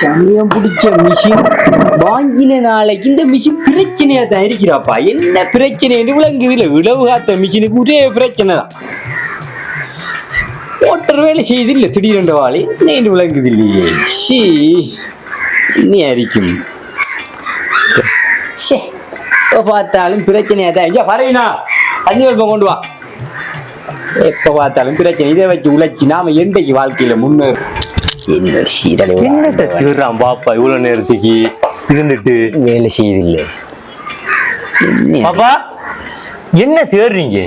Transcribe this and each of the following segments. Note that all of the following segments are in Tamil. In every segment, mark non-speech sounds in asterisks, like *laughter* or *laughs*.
சமயம் பிடிச்ச மிஷின். வாங்கின நாளைக்கு இந்த மிஷின் பிரச்சனையா தான் இருக்கிறாப்பா. என்ன பிரச்சனைன்னு விளங்குது இல்லை இளவு காத்த மிஷினுக்கு ஒரே பிரச்சனை தான். ஓட்டர் வேலை செய்யுது இல்லை திடீரென்ற வாழை என்ன விளங்குது இல்லையே ஷீ என்ன அரிக்கும். ஷே இப்போ பார்த்தாலும் பிரச்சனையா தான். இங்கே பரவினா தண்ணி வெப்பம் கொண்டு வா. எப்போ பார்த்தாலும் பிரச்சனை. இதை வச்சு உழைச்சி நாம எண்டைக்கு வாழ்க்கையில முன்னேறும்? என்ன சீரழி என்னத்த திருறான் பாப்பா? இவ்வளவு நேரத்துக்கு இருந்துட்டு. வேலை செய்யுதில்லை பாப்பா என்ன தேடுறீங்க?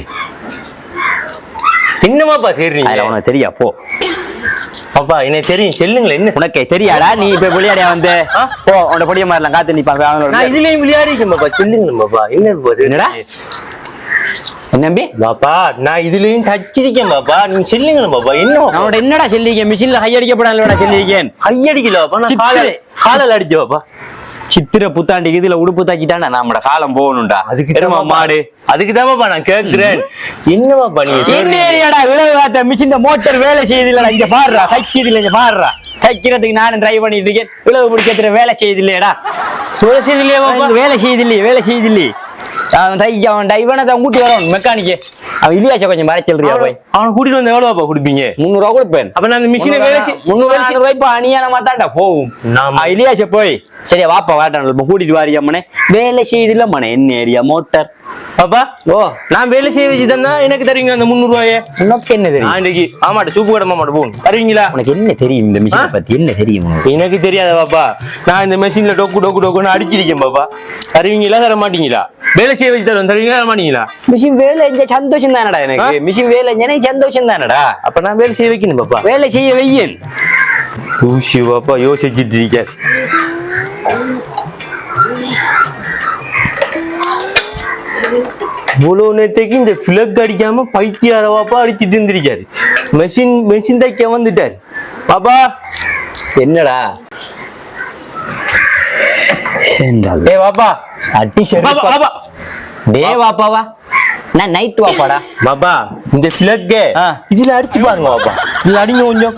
என்னமாப்பா தேடுறீங்க? உனக்கு தெரியா? போ. பாப்பா எனக்கு தெரியும் செல்லுங்களேன். என்ன உனக்கு தெரியாடா? நீ இப்ப விளையாடியா வந்து? போ உன்ன பொடிய மாதிரிலாம் காத்து நிப்பாங்க இதுலயும் விளையாடிக்கேன் பாப்பா. சொல்லுங்களேன் பாப்பா. பாப்பா என்னடா? நம்பி பாப்பா நான் இதுலயும் தச்சிருக்கேன் பாப்பா. நீங்க சொல்லுங்களேன் பாப்பா. என்ன? அவனோட என்னடா சொல்லிக்க மிஷின்ல ஹை அடிக்கப்படாதா சொல்லியிருக்கேன் கையடிக்கல பாப்பா. நான். காலால காலால அடிச்ச பாப்பா. சித்திர புத்தாண்டிக்கு இதுல உடுப்பு தாக்கி தானே நம்மட காலம் போகணும்டா. அதுக்கு தான் மாடு. அதுக்கு தான் நான் கேக்குறேன். என்ன பாப்பா நீங்க என்ன தேடுறீங்க? ஏரியாடா விளவு காத்த? மிஷின் மோட்டர் வேலை செய்யுது இல்லடா இங்க பாடுறா தைக்குது இல்ல இங்க பாடுறா தைக்கிறதுக்கு நானும் டிரைவ் பண்ணிட்டு இருக்கேன். விளவு பிடிக்கிறதுல வேலை செய்யுது இல்லையடா. வேலை செய்யலையா பாப்பா? வேலை செய்யுது இல்லையே வேலை செய்யுது இல்லையே. அவன் தைக்க அவன் டைவனை தான் கூட்டி வரணும் மெக்கானிக்கு அவன் இல்லையாச்சா கொஞ்சம் மறை சொல்றியா போய்? அவனை கூட்டிட்டு வந்து எவ்வளவு பாப்பா குடுப்பீங்க? முந்நூறு ரூபா கொடுப்பேன். அப்ப நான் அந்த மிஷினை வேலை முந்நூறு ரூபாய் இப்ப தான்டா போகும். ஆ, இல்லையாச்சா போய். சரியா வாப்பா வாட்டான் இப்ப கூட்டிட்டு வாரியா மனே. வேலை செய்யுது இல்ல மனே. என்ன ஏரியா மோட்டார்? பாப்பா ஓ. நான் வேலை செய்ய வச்சு தந்தா எனக்கு தருவீங்க அந்த முந்நூறு ரூபாய உனக்கு என்ன தெரியும்? நான் இன்னைக்கு ஆமாட்ட சூப்பு கடை மாமாட்ட போகணும் தருவீங்களா? உனக்கு என்ன தெரியும் இந்த மிஷினை? பத்தி? என்ன தெரியும் எனக்கு தெரியாத பாப்பா. நான் இந்த மெஷின்ல டொக்கு டொக்கு டொக்குன்னு அடிச்சிருக்கேன் பாப்பா. தருவீங்களா தர மாட்டீங்களா வேலை செய்ய வச்சு தருவேன் தருவீங்களா மிஷின் வேலை செஞ்ச சந்தோஷம் தானடா எனக்கு மிஷின் வேலை எனக்கு சந்தோஷம் தானடா அப்ப நான் வேலை செய்ய வைக்கணும் பாப்பா வேலை செய்ய வெயில் ஊசி பாப்பா யோசிச்சுட்டு இருக்கார் இவ்வளவு நேரத்துக்கு இந்த ஃபிளக் அடிக்காம பைத்தியார பாப்பா அடிச்சிட்டு இருந்திருக்காரு மெஷின் மெஷின் தைக்க வந்துட்டார் பாப்பா என்னடா ஏ பாப்பா அட்டி பாப்பா பாப்பா டே வாப்பாவா. நான் நைட் வாப்பாடா? பாப்பா இந்த ஆ. இதுல அடிச்சு பாருங்க பாப்பா இதுல அடிங்க கொஞ்சம்.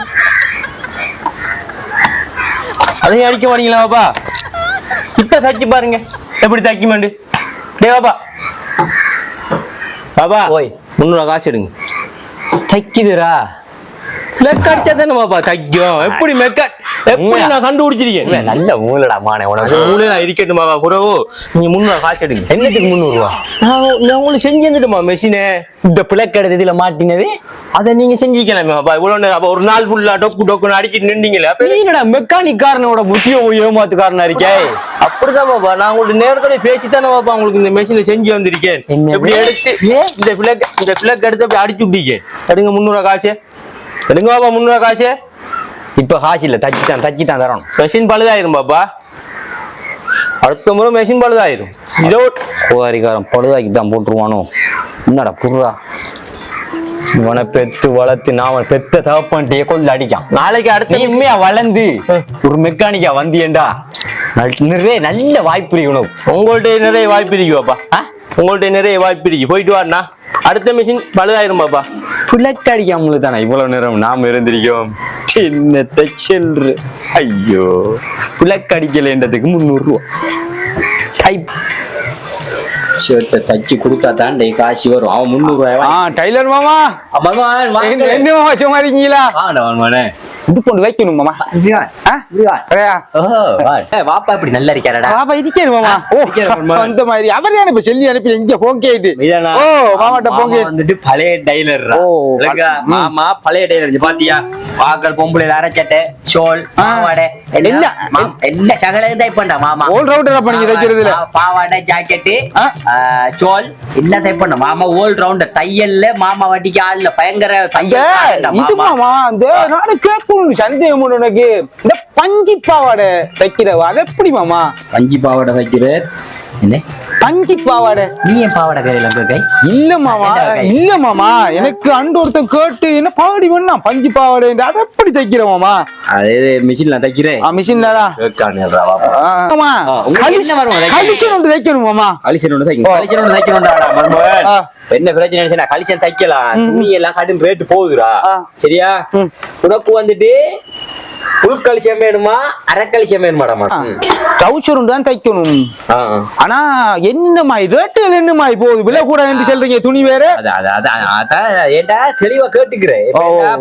அதையும் அடிக்க மாட்டீங்களா பாப்பா இப்ப தைச்சு பாருங்க. எப்படி தைக்குமாண்டு டே பாப்பா பாப்பா ஓய். முன்னூறு காசு எடுங்க. தைக்குதுடா. ஃபிளக் அடிச்சா தானே பாப்பா. தைக்கும் எப்படி மெக்க எப்படி? நான் கண்டுபிடிச்சிருக்கேன்? நல்ல மூலடா மானே உனக்கு. மூலையில இருக்கட்டும் குறவு. நீங்க முன்னூறு காசு எடுங்க. என்னத்துக்கு முந்நூறு ரூபா நான் நான் உங்களுக்கு செஞ்சு வந்துட்டுமா மெஷினே இந்த பிளக் எடுத்து இதுல மாட்டினது? அதை நீங்க செஞ்சுக்கலாமே பாப்பா. இவ்வளவு நேரம் அப்ப ஒரு நாள் ஃபுல்லா டொக்கு டொக்குன்னு அடிக்கிட்டு நின்றீங்களே அப்ப என்னடா மெக்கானிக் காரனோட முக்கிய ஏமாத்துக்காரனா இருக்கே? அப்படிதான் பாப்பா. நான் உங்கள்ட்ட நேரத்தோட பேசித்தானே பாப்பா உங்களுக்கு இந்த மெஷினை செஞ்சு வந்திருக்கேன்? எப்படி எடுத்து இந்த பிளக் இந்த பிளக் எடுத்து அப்படி அடிச்சு விட்டீங்க. எடுங்க முந்நூறுவா காசு. எடுங்க பாப்பா முந்நூறுவா காசு? இப்ப காசு இல்ல தச்சிட்டான் தச்சிட்டான் தரணும். மெஷின் பழுதாயிரும் பாப்பா. அடுத்த முறை மெஷின் பழுதாயிரும். இதோ கோரிக்காரன் பழுதாக்கி தான் போட்டுருவானோ? என்னடா புர்ரா இவனை பெத்து வளர்த்து நான் பெத்த தகப்பன்ட்டே கொண்டு அடிக்கான். நாளைக்கு அடுத்த உண்மையா வளர்ந்து ஒரு மெக்கானிக்கா வந்தியேண்டா. நிறைய நல்ல வாய்ப்பு இருக்கு உனக்கு. உங்கள்ட்ட நிறைய வாய்ப்பு இருக்கு பாப்பா. ஆ? உங்கள்ட்ட நிறைய வாய்ப்பு இருக்கு. போயிட்டு வாண்ணா. அடுத்த மிஷின் பழுதாயிரும் பாப்பா. புலக் அடிக்காமலு தானே இவ்வளவு நேரம் நாம இருந்திருக்கோம். என்ன தைச்சல் ஐயோ. புலக் அடிக்கலைன்றதுக்கு முந்நூறு ரூபா. டைப். ஷர்ட்டை தச்சு கொடுத்தா தான் காசு வரும். அவன் முந்நூறு ரூபாய் ஆ டைலர் மாமா. என்ன மாமா சும்மா இருக்கீங்களா? இது கொண்டு வைக்கணும் மாமா? வாப்பா இப்படி நல்லா இருக்காரடா பாப்பா இருக்கேன் மாமா. அந்த மாதிரி. அவர் தானே இப்ப சொல்லி அனுப்பி இங்க போன் கேட்டு? ஓ மாமாட்ட போன் கேட்டு. வந்துட்டு பழைய டைலர் ஓ, மாமா பழைய டைலர் பாத்தியா? பாக்கல் பொம்பளை அரைச்சட்டை ஷோல் பாவாடை எல்லாம் எல்லா சகலம் தைப்பண்டா மாமா. ஓல் ரவுண்டர் நீங்க தைக்கிறதுல பாவாடை ஜாக்கெட்டு ஆ? ஷோல் எல்லாம் தைப்பண்ட மாமா ஓல் ரவுண்டர் தையல்ல மாமா வட்டிக்கு ஆள்ல பயங்கர தையல் இது மாமா. இந்த நானும் கேட்கணும் சந்தேகம் உனக்கு. இந்த பஞ்சு பாவாடை தைக்கிறவ அது எப்படி மாமா? பஞ்சு பாவாடை தைக்கிற என்ன? பஞ்சு பாவாடை. நீ ஏன் பாவாடை இல்ல மாமா? இல்ல மாமா. எனக்கு அண்டு ஒருத்தன் கேட்டு என்ன வேணா பஞ்சு பாவாடை அதை எப்படி தைக்கிற மாமா? அதே மிஷின்ல தைக்கிறேன். மிஷின்ல தான் வரும்? தைக்க? கலிச்சன் ஒன்று தைக்கணும் மாமா. ஒன்று தைக்கணும். ஒன்று தைக்கணும்டா. என்ன பிரச்சனை கலிசன் தைக்கலாம். துணி எல்லாம் கடும் போகுதுடா. சரியா. உனக்கு வந்துட்டு கலிசியம் வேணுமா அரை கலிசியம் வேணுமாடாமா ட்ரௌசர் தான் தைக்கணும் ஆனா என்ன மாய் ரேட்டுகள் என்ன மாய் போகுது விலை கூட என்று சொல்றீங்க துணி வேற? ஏன்டா தெளிவா கேட்டுக்கிறேன்.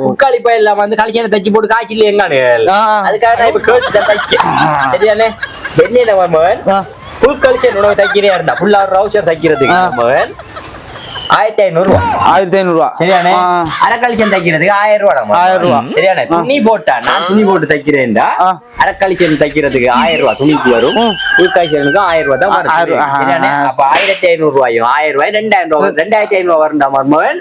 புக்காளி பயில வந்து கலிசியம் தைச்சு போட்டு காய்ச்சல் எங்கானு ஆ. அதுக்காக நான் இப்ப கேட்டு தைக்க சரியானே என்ன மகன். ஃபுல் கலிசியம் உனக்கு தைக்கிறே இருந்தா? ஃபுல்லா ரவுச்சர் தைக்கிறதுக்கு. மகன் ஆயிரத்தி ஐநூறு ரூபா ஆயிரத்தி ஐநூறு ரூபா சரியானே ஆ. அரை கலிசன் தைக்கிறதுக்கு ஆயிரம் ரூபா ஆயிரம் ரூபா. சரியானே துணி போட்டா நான் துணி போட்டு தைக்கிறேன்டா. ஆ. அரை கலிசன் தைக்கிறதுக்கு ஆயிரம் ரூபாய் துணிக்கு வரும். ம். ஃபுல் கலிசனுக்கு ஆயிரம் ரூபாய் தான் வரும். அப்ப ஆயிரத்தி ஐநூறு ரூபாயும் ஆயிரம். ரூபாய் ரெண்டாயிரம் ரூபாய் ரெண்டாயிரத்தி ஐநூறு ரூபாய் வரும்டா மருமகன்.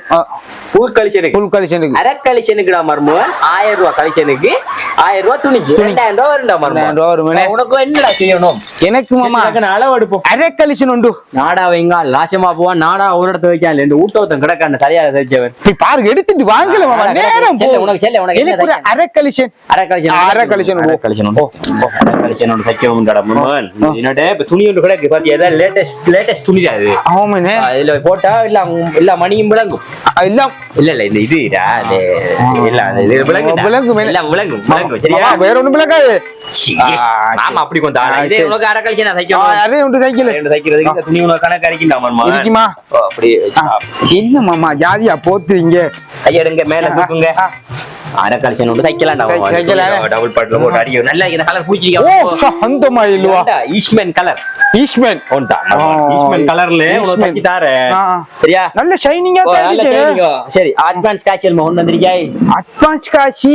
ஃபுல் கலிசனுக்கு ஃபுல் கலெக்ஷனுக்கு அரை கலிசனுக்குடா மருமகன். ஆயிரம் ரூபாய் கலிசனுக்கு ஆயிரம் ரூபாய் துணிக்கு ரெண்டாயிரம் ரூபாய் வரும்டா ரெண்டாயிரம் ரூபாய் வருமே. மருமகன் உனக்கு என்னடா செய்யணும்? எனக்கு மாமா எனக்கு அளவு எடுப்போம். அரை கலெக்ஷன் உண்டு. நாடா வைங்க. நாசமா போவான் நாடா ஒரு இடத்த வைக்கான் ரெண்டு ஊட்டவத்தம் கிடக்கான சரியாக தெரிஞ்சவன் நீ பாருங்க எடுத்துட்டு வாங்கல நேரம் உனக்கு செல்ல, உனக்கு எனக்கு ஒரு? அரை கலெக்ஷன் அரை கலிசன் அரை கலிசன் உண்டு. அரை. என்னடா இப்ப துணி ஒன்று கிடக்கு பாத்தியா? latest- latest துணி தான் இது. ஆமாண்ணே. இதுல போட்டா இல்ல எல்லா மணியும் விளங்கும். எல்லாம் இல்ல இல்ல இந்த இது. விளங்கும், விளங்கும். விளங்கும் விளங்கும் வேற ஒண்ணும் விளக்காது சீ, ஆ, மாமா அப்படி கொஞ்சம் இதே சரி. உனக்கு அரை கலிசன் நான் ஆ, தைக்கணும் அதே உண்டு சைக்கிள் ரெண்டு இந்த துணி உனக்கு கணக்கு அடிக்கின்றா மருமகன். என்ன மாமா ஜாதியா போத்துறீங்க? கையெடுங்க மேல தூக்குங்க. மாதிரி இல்லவா ஈஸ்மென் கலர் ஈஸ்மேன் உண்டா ஆ, ஈஸ்மென் கலர்ல உனக்கு தாரேன் ஆ. சரியா நல்ல ஷைனிங்கா. சரி அட்வான்ஸ் காய்ச்சல் கொண்டு வந்திருக்காய் அட்வான்ஸ் காசி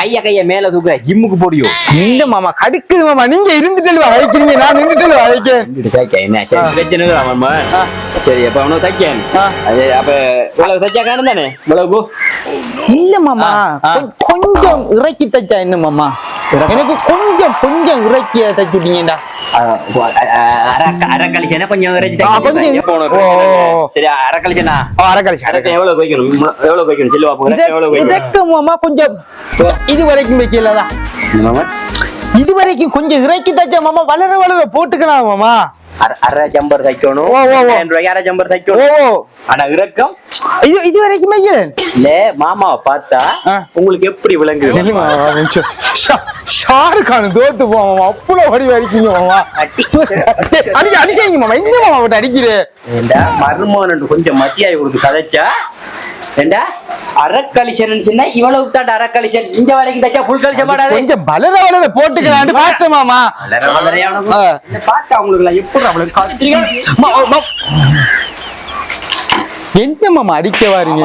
கைய கைய மேல தூக்குற ஜிம்முக்கு போடியோ இந்த மாமா கடுக்குது மாமா நீங்க இருந்துட்டு வைக்கிறீங்க நான் நின்றுட்டு என்ன சரி பிரச்சனை இல்லை மாமா சரி அப்ப அவனுக்கு தைக்கேன் அப்ப இவ்வளவு தைச்சா காணும் தானே இல்ல மாமா. கொஞ்சம் இறக்கி தைச்சா என்ன மாமா? எனக்கு கொஞ்சம் கொஞ்சம் இறக்கி தைச்சுட்டீங்கடா. அரைக்கழிச்சனா கொஞ்சம். சரி அரைக்கழிச்சனா அரைக்கழிச்சு அரைக்க எவ்வளவு வைக்கணும் எவ்வளவு வைக்கணும் செல்லுவா இதற்கு கொஞ்சம் இது வரைக்கும் வைக்கலதா மாமா? இது வரைக்கும் கொஞ்சம் இறக்கி தைச்சா மாமா வளர வளர போட்டுக்கலாம் மாமா. அரை- ஜம்பர் தைக்கணும். ரூபாய்க்கு அரை ஜம்பர் ஓ தைக்கணும் ஆனா இறக்கம் இது இது வரைக்கும் இல்ல மாமாவை பார்த்தா. உங்களுக்கு எப்படி விளங்குது? ஷாருக் கான் தோத்து போவாமா அவ்வளவு வடி வரைக்கும் மாமா. அடி. அடிக்க அடிக்காங்க மாமா. எங்க மாமா விட்டு அடிக்கிறே ஏண்டா மருமகன் கொஞ்சம் மத்தியாய் கொடுத்து கதைச்சா? ஏண்டா? அறக்கழிச்சன் சொன்னா இவ்வளவு தான் இந்த வரைக்கும் தைச்சா புல் கழிச்ச மாட்டாது கொஞ்சம் வளர வளர போட்டுக்கலான்னு மாமா. பார்த்தா அவங்களுக்கு எப்படி மா- என்ன மாமா அடிக்க வாரீங்க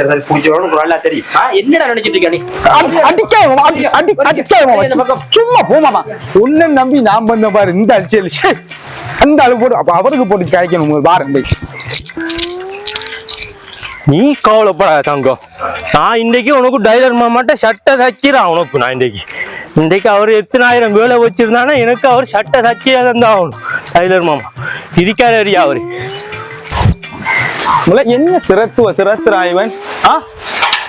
பிரசர் பூஜையோடு பூஜையோடு நல்லா தெரியும் என்னடா நினைச்சிட்டு இருக்க நீ. சும்மா போ மாமா உன்னை நம்பி நான் பண்ண பாரு இந்த அடிச்சல் ச்சே. அந்த அளவு போட்டு அப்ப அவருக்கு போட்டு கிடைக்கணும் போய் நீ கவலைப்படாத தங்கம் நான் இன்னைக்கு உனக்கு டைலர் மாமாட்ட சட்டை தைக்கிறான் உனக்கு நான் இன்னைக்கு இன்னைக்கு அவர் எத்தனாயிரம் வேலை வச்சிருந்தானா எனக்கு அவர் சட்டை தைச்சியா தான் ஆகணும் டைலர் மாமா இருக்காரு அவரு முல என்ன திறத்துவ திறத்துறான் இவன் ஆ?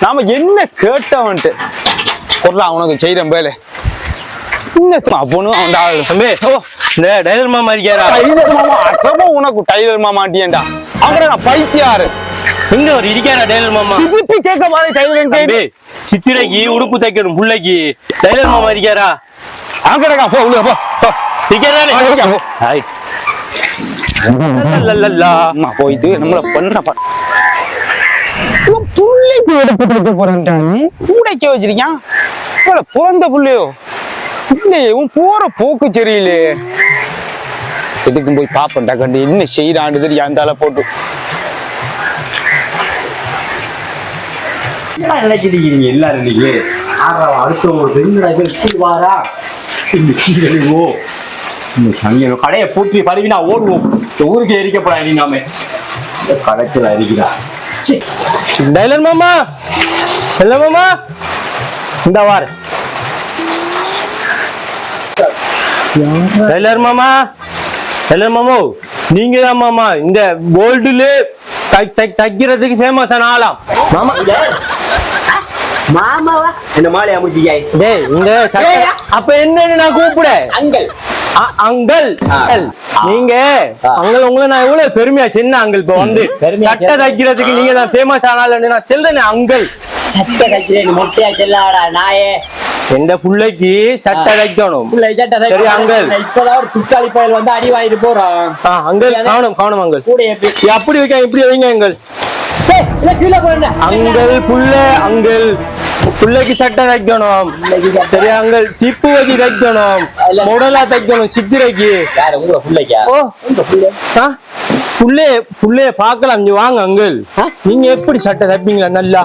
நாம என்ன கேட்டவன்ட்டு? பொருளா உனக்கு செய்யறேன் என்ன அப்பனும் அவன் ஆளு. தம்பி ஓ. இந்த டைலர் மாமா இருக்காரா டைலர் மாமா அட்டமா உனக்கு டைலர் மாமாட்டியேண்டா அவரை நான் பைத்தியாரு. எங்க அவர் இருக்காரா டைலர் மாமா திருப்பி கேட்க மாதிரி டைலர் தம்பி சித்திரைக்கு உடுப்பு தைக்கணும் புள்ளைக்கு. டைலர் மாமா இருக்காரா அவன் கிடக்கா போ உள்ள போ. போ. இருக்காரா போயிட்டு நம்மள பண்ற புள்ளை போய் எடுத்து கொடுக்க போறான்டானே கூடைக்க வச்சிருக்கான் இவ்வளவு பிறந்த புள்ளையோ. இல்லையே போற போக்கு சரியில்லை எதுக்கும் போய் பாப்பண்டா கண்டு என்ன செய்யறான்னு தெரியும் அந்த போட்டு. இருக்கீங்க எல்லாரும் நீங்க? அடுத்தவங்க என்னடா இது இப்படி வாரா இந்த சீரழிவோ இந்த சங்கியம் கடையை பூட்டி பரவி நான் ஓடுவோம் ஊருக்கு எரிக்கப்படா நீ நாம. இந்த கடைச்சல் அரிக்கிறா டைலர் மாமா! இல்ல மாமா! இந்த வார. டைலர் மாமா! டைலர் மாமா நீங்க தான் மாமா. இந்த கோல்டுல தைக்கிறதுக்கு ஃபேமஸான ஆளாம் மாமா மாமாவா? என்ன மாலையா முடிச்சிக்காய் டேய் இந்த அப்ப என்னன்னு நான் கூப்பிட. அங்கல் அ- அங்கிள் அங்கிள், நீங்க அங்கிள் உங்களை நான் எவ்வளவு பெருமையா சின்ன அங்கிள் இப்ப வந்து. சட்டை தைக்கிறதுக்கு நீங்க தான் ஃபேமஸ் ஆனாலும் நான் சொல்றேனே அங்கிள் சட்டை தைக்கிறேன் மொட்டையா செல்லாடா நாயே. எந்த புள்ளைக்கு சட்டை தைக்கணும்? புள்ளை சட்டை சரி, அங்கிள். இப்பதான் ஒரு துக்காளி பயல் வந்து அடி வாங்கிட்டு போறான் ஆ, அங்கிள் கவனம் கவனம் அங்கிள் கூட எப்படி? அப்படி வைக்க இப்படி வைங்க போறேன் அங்கிள் புள்ள அங்கிள் புள்ளைக்கு சட்டை தைக்கணும். சரியா அங்கிள் சிப்பு வச்சு தைக்கணும். முடலா தைக்கணும் சித்திரைக்கு. ஓ. புள்ளை புள்ளைய பார்க்கலாம். இங்க வாங்க அங்கிள். நீங்க எப்படி சட்டை தைப்பீங்களா நல்லா?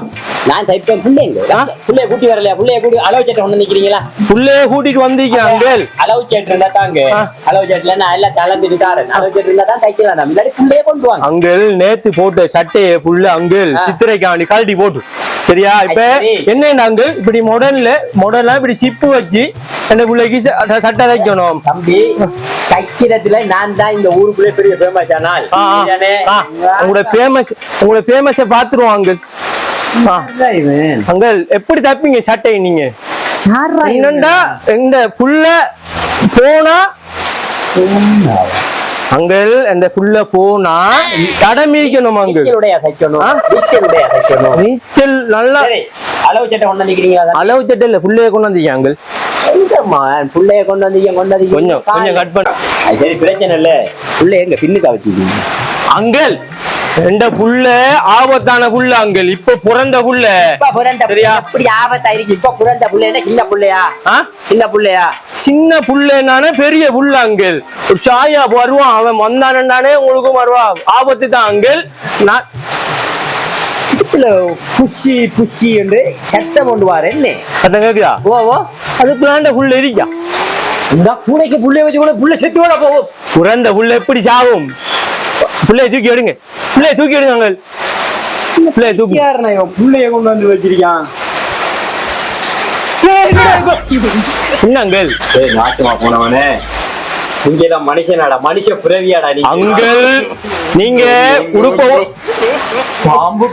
நான் தைப்பேன் பிள்ளைங்க பிள்ளைய கூட்டி வரலையா? பிள்ளைய கூட்டி அளவு சட்டை கொண்டு நிக்கிறீங்களா? புள்ளைய கூட்டிட்டு வந்தீங்க அங்கிள். அளவு சேட்டு இருந்தா தாங்க ஆ. அளவு சேட்டுல நான் எல்லாம் கலந்துட்டு தாரேன். அளவு சேட்டு இருந்தா தான் தைக்கலாம். நம்ம இல்லாட்டி பிள்ளைய கொண்டு வாங்க. அங்கிள் நேத்து போட்ட சட்டையை புள்ள அங்கிள். சித்திரைக்காண்டி கழட்டி போட்டு. சரியா? இப்ப. என்ன அங்கிள் இப்படி மாடர்ன்ல மாடர்னா இப்படி சிப்பு வச்சு அந்த பிள்ளைக்கு சட்டை தைக்கணும் தம்பி தைக்கிறதுல நான் தான் இந்த ஊருக்குள்ளே பெரிய ஃபேமஸ் ஆனால். உங்களோட ஃபேமஸ் உங்களோட ஃபேமஸ இவன். அங்கிள் எப்படி தைப்பீங்க சட்டை நீங்க? என்னண்டா இந்த புள்ள போனா அங்கிள் இந்த புள்ள போனா கடை மீக்கணும் அங்கிள். நீச்சலுடைய தைக்கணும் ஆ? நீச்சலுடைய தைக்கணும் நீச்சல் நல்லா அளவு சட்டை கொண்டு நிக்கிறீங்களா அளவு சட்டை இல்ல புள்ளைய கொண்டு வந்தீங்க அங்கிள்? புள்ளைய கொண்டு வந்தீங்க கொண்டு வந்தீங்க. கொஞ்சம் கொஞ்சம் கட் பண்ண. சரி பிரச்சனை இல்ல. புள்ளைய எங்க பின்னுக்கா வச்சிருக்கீங்க அங்கிள் இந்த புள்ள ஆபத்தான புள்ள அங்கிள் இப்ப பிறந்த புள்ள சரியா? ஆபத்தா இருக்கு. இப்ப புரண்ட புள்ளையா சின்ன புள்ளையா? சின்ன புள்ளையா சின்ன புள்ளனானே பெரிய புள்ள அங்கிள் ஒரு சாயா வருவான். அவன் வந்தானே உங்களுக்கும் வருவான். ஆபத்து தான் அங்கிள் நான் இதுக்குள்ள புஷி புஷி என்று சத்தம் கொண்டு வாரு என்ன? அதான் கேக்குதா? ஓ ஓ. அது பிளாண்ட புள்ள இருக்கா இந்த பூனைக்கு புள்ளைய வச்சு கூட புள்ள செத்து கூட போகும். பிறந்த புள்ள எப்படி சாவும்? பிள்ளைய தூக்கி எடுங்க. பிள்ளைய தூக்கி எடுங்க அங்கிள் பிள்ளைய தூக்கி. புள்ளைய கொண்டு வந்து வச்சிருக்கான். என்ன அங்கிள் ஏய் நாசமா போனவனே. இங்கதான் மனுஷனாடா மனுஷ பிறவியாடா நீ அங்கிள் நீங்க உடுப்ப பாம்பு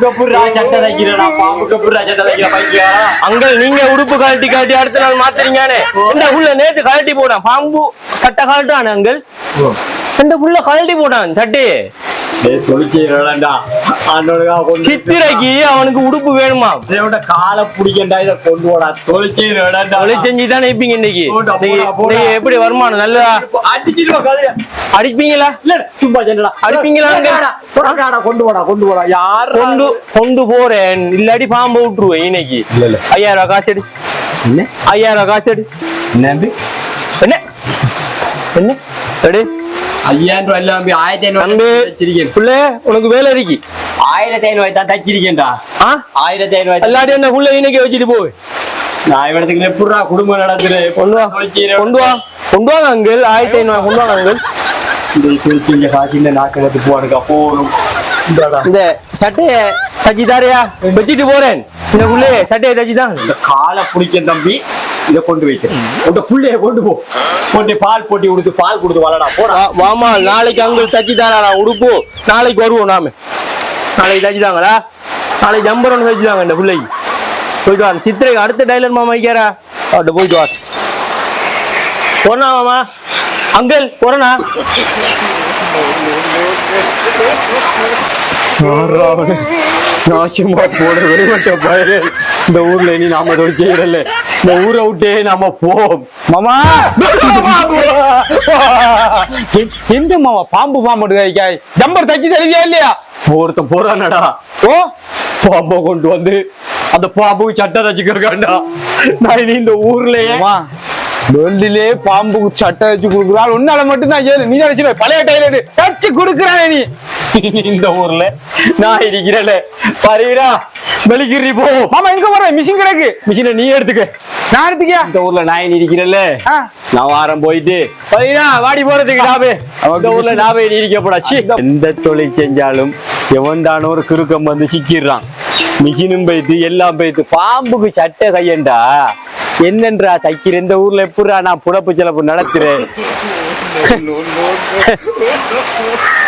சட்டை தைக்கிறடா பாம்பு சட்டை தைக்கிற அங்கிள் நீங்க உடுப்பு கழட்டி கழட்டி அடுத்த நாள் மாத்துறீங்கன்னு. இந்த புள்ள நேத்து கழட்டி போடான். பாம்பு சட்டை கழட்டானே அங்கிள் இந்த புள்ள கழட்டி போடான் சட்டை. சித்திரைக்கு அவனுக்கு உடுப்பு வேணுமா? காலை பிடிக்கண்டா இத கொண்டு போடா தொலை செஞ்சு தானே இருப்பீங்க இன்னைக்கு? போடா, போடா, இன்னைக்கு- போடா. இன்னைக்கு எப்படி வருமானம்? நல்லா அடிச்சிட்டு கதையா அடிப்பீங்களா? இல்ல சும்மா அடிப்பீங்களா? கொண்டு போடா கொண்டு போடா யார் கொண்டு கொண்டு போறேன். இல்லாட்டி பாம்பு விட்டுருவேன் இன்னைக்கு. ஐயாயிரம் ரூபாய் காசு எடு. ஐயாயிரம் ரூபாய் காசு எடு. என்ன? என்ன? எடு. ஐயாயிரம் ரூபாய் இல்லாம ஆயிரத்தி ஐநூறு தம்பி தச்சிருக்கேன் புள்ள உனக்கு வேலை இருக்கு. ஆயிரத்தி ஐநூறு தான் தச்சிருக்கேன்டா. ஆயிரத்தி ஐநூறு என்ன புள்ள இன்னைக்கு வச்சுட்டு போய் நான் இவனத்துக்கு எப்படிடா குடும்பம் நடத்துற கொண்டு வா. கொண்டு வா. கொண்டு வாங்க அங்கிள். ஆயிரத்தி ஐநூறு கொண்டு வாங்க அங்கிள். இந்த நாக்கு போனுக்கா போகணும். இந்த சட்டையை தச்சு தாரியா வச்சுட்டு போறேன். இந்த புள்ளைய சட்டையை தச்சு தான் காலை பிடிக்க தம்பி. இதை கொண்டு வைக்கிறேன். உங்க புள்ளைய கொண்டு போ. கொண்டு பால் போட்டி கொடுத்து பால் கொடுத்து வளடா போடா. வாமா நாளைக்கு அங்கிள் தச்சு தாரா உடுப்பு. நாளைக்கு வருவோம் நாம. நாளைக்கு தச்சு தாங்களா நாளைக்கு ஜம்பர் ஒன்று தச்சு தாங்க இந்த பிள்ளைக்கு. போயிட்டு வாங்க சித்திரைக்கு அடுத்த டைலர் மாமா வைக்காரா? அவர்கிட்ட போயிட்டு வா போனா மாமா? அங்கிள் போறனா நாசமா போட வெளிவட்ட பயலே. இந்த ஊர்ல இனி நாம தொழில் செய்யறல இந்த ஊரை விட்டே நாம போம் மாமா! எந்த மாமா? பாம்பு பாம்பு கைக்காய் ஜம்பர் தச்சு தருவியா இல்லையா? ஒருத்தன் போறானடா. ஓ பாம்பை கொண்டு வந்து அந்த பாம்புக்கு சட்டை தச்சுக்கிறக்காண்டா நான் இனி இந்த ஊர்லயே வேர்ல்டிலே பாம்புக்கு சட்டை வச்சு கொடுக்குறாள் உன்னால மட்டும்தான் ஏழு நீ நினைச்சு பழைய டைலர் தச்சு கொடுக்குறானே நீ. இந்த ஊர்ல நான் இருக்கிறேன். பரவீரா வெளிக்கிறி போ. மாமா எங்க போற? மிஷின் கிடக்கு. மிஷினை நீ எடுத்துக்க. நான் எடுத்துக்கியா? இந்த ஊர்ல நான் இருக்கிறேன்ல. நான் வாரம் போயிட்டு வாடி போறதுக்கு நாபே இந்த ஊர்ல நாபே நீ இருக்கப்படா. சீ. எந்த தொழில் செஞ்சாலும் எவன் தானோ ஒரு கிறுக்கம் வந்து சிக்கிடுறான். மிஷினும் போயிட்டு எல்லாம் போயிட்டு பாம்புக்கு சட்டை கையண்டா. என்னன்றா தைக்கிற? இந்த ஊர்ல எப்படிடா நான் புடப்பு செலப்பு நடத்துறேன்? *laughs*